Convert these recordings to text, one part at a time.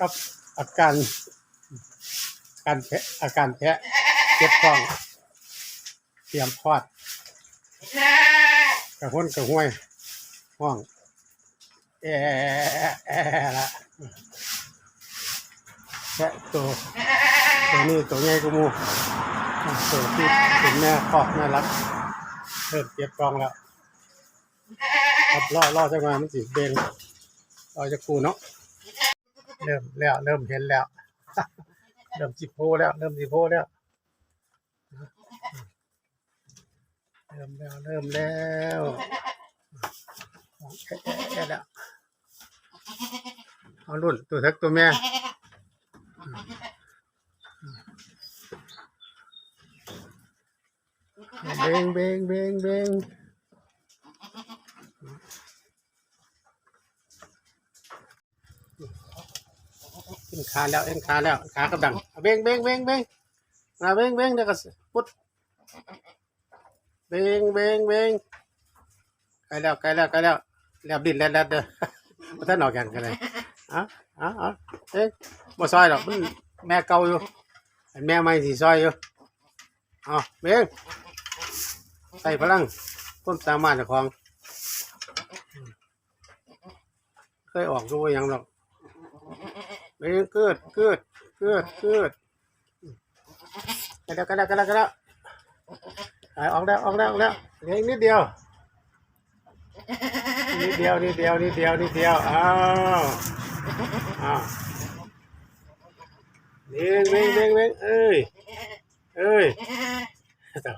กับอาการการแพ้อาการแพ้เจ็บท้อง เตรียมคลอดกระห้นกระห้วยห้องแอะแอะละแพะตัวตัวนี้ตัวใหญ่กว่าหมูตัวที่เป็นแม่คลอดแม่รักเริ่มเจ็บท้องแล้วครับล่อล่อจังหวะมันสิเบงรอจะกูเนาะ เริ่มแล้วเริ่มเห็นแล้ว เริ่มจิโพแล้วเริ่มจิโพแล้วเริ่มแล้วเริ่มแล้วแค่แล้วเอารุ่นตัวทักตัวแม่เบงเบงเบงเบง เอ็นขาแล้วเอ็นขาแล้วขากระดังเอาเบงเบ่งเบ่งเบ่งมาเบ่งเบ่งเดี๋ยวก็ปุ๊ดเบ่งเบ่งเบ่งใกลแล้วใกลแล้วใกลแล้วแล้วดินแล้วแล้วเด้อมาท่านออกกันกันเลยอะอะอะเอ้ยบ่ซอยหรอกมันแม่เก่าอยู่แม่ใหม่สิซอยอยู่อ๋อเบ่งใส่พลังต้นสามารถจ้าของ เคยออกดูว่าหยังหรอก เบงเกิดเกิดเกิดเกิดกันแล้วกันแล้วกันแล้วกันแล้วออกแล้วออกแล้วออกแล้วเหลืออีกนิดเดียวนิดเดียวนิดเดียวนิดเดียวนิดเดียวอ้าวอ้าวเบ่งเบ่งเบ่งเบ่งเอ้ยเอ้ยต่อ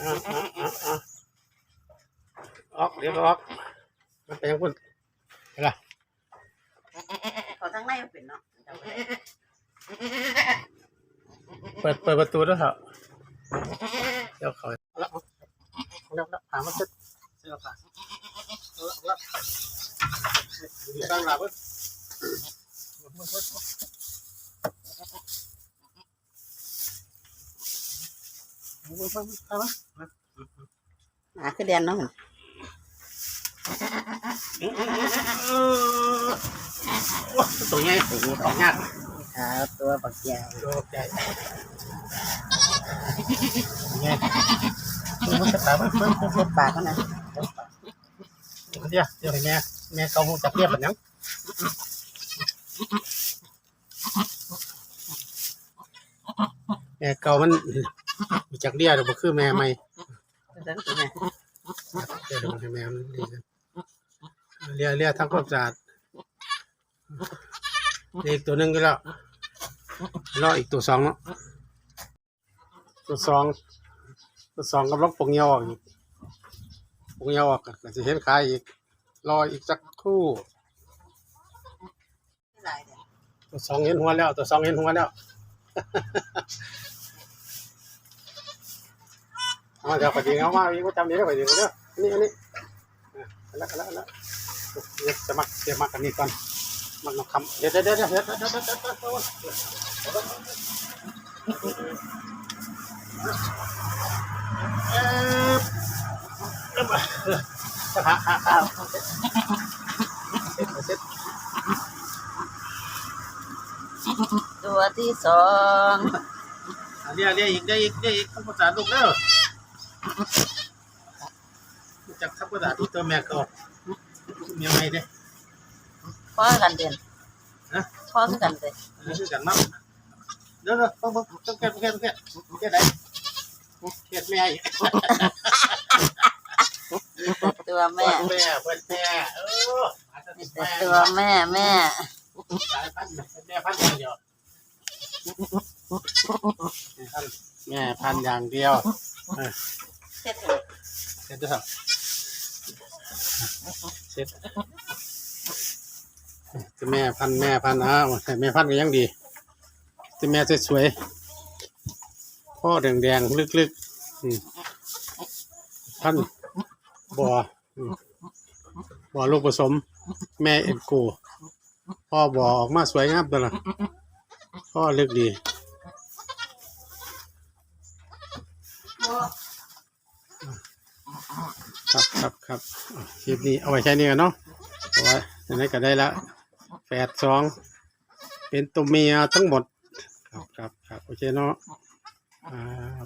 อ้าวอ้าวอ้าวอ้าวออกเดี๋ยวออกมันไปยังพุ่นไปละาทั้งในมันเป็นเนาะ เปิดเปิดประตูด้วยเถอะเดี๋ยวเขาแล้วแล้วแล้วถามว่าจะเสื้อผ้าเอาละเอาละเดี๋ยวตั้งหลับเว้ยหาคือเดียนเนาะ ตัวใหญ่ตัวออกยากขาตัวบักยาวตัวใหญ่ใหญ่ตัวมันจะตามมันมเพิ่มเช็ดปากมันนะเดี๋ยวเดี๋ยวแม่แม่เขาจะเรียบแบบนั้นแม่เก่ามันจักเรียหรือบ่คือแม่ใหม่เดี๋ยวมันให้แม่ดีกัน เรียเรียทั้งความสะอาดเรียอีกตัวหนึ่งก็แล้วรออีกตัวสองเนาะตัวสองตัวสองกำลังปงเยวออกอีกปงเยวออกก็จะเห็นขายอีก รออีกสักครู่ตัวสองเห็นหัวแล้ว ตัวสองเห็นหัวแล้วเอาเดี๋ยวไปดีเอามาอีกว่าจำนี้ได้ไปดีเด้อนนี้อันนี้อะอันละอันละอันละ เดี๋ยวจะมักเดี๋ยวมักอันนี้ก่อนมักน้ำคำเดี๋ยวเดี๋ยวเดี๋ยวเดี๋ยวเดี๋ยวเดี๋ยวเดี๋ยวเจะหาหาหาตัวที่สองเรียกเรียกอีกเรียกอีกเรียกอีกทำภาษาลูกเด้อจากทำภาษาลูกตัวแม่เขา ยไม่ได้พ่อกันเดียนนะพ่อคือกันเลยอันนี้คือกันมั้งเดี๋ยวเดี๋ยวต้องต้องต้องแก้ต้องแก้ต้องแก้แก้ไหนแก้แม่อีกตัวแม่แม่เพื่อนแม่เอออาจจะติดแม่ตัวแม่แม่สายพันธุ์แม่พันธุ์อย่างเดียวแม่พันธุ์อย่างเดียวเออเช็ดเลยเสร็จแล้ว เสร็จจะแม่พันแม่พันอ้าวแม่พันก็ยังดีจะแม่สวยๆพ่อแดงๆลึกๆพันบัวอืมบัวลูกผสม แม่เอ็นโกพ่อบัวออกมาสวยงามตัวละพ่อลึกดี ครับคลิปนี้เอาไว้แค่นี้กันเนาะเอาไว้นี้ก็ได้ละแปดสองเป็นตัวเมียทั้งหมด ครับครับครับโอเคเนาะอ่า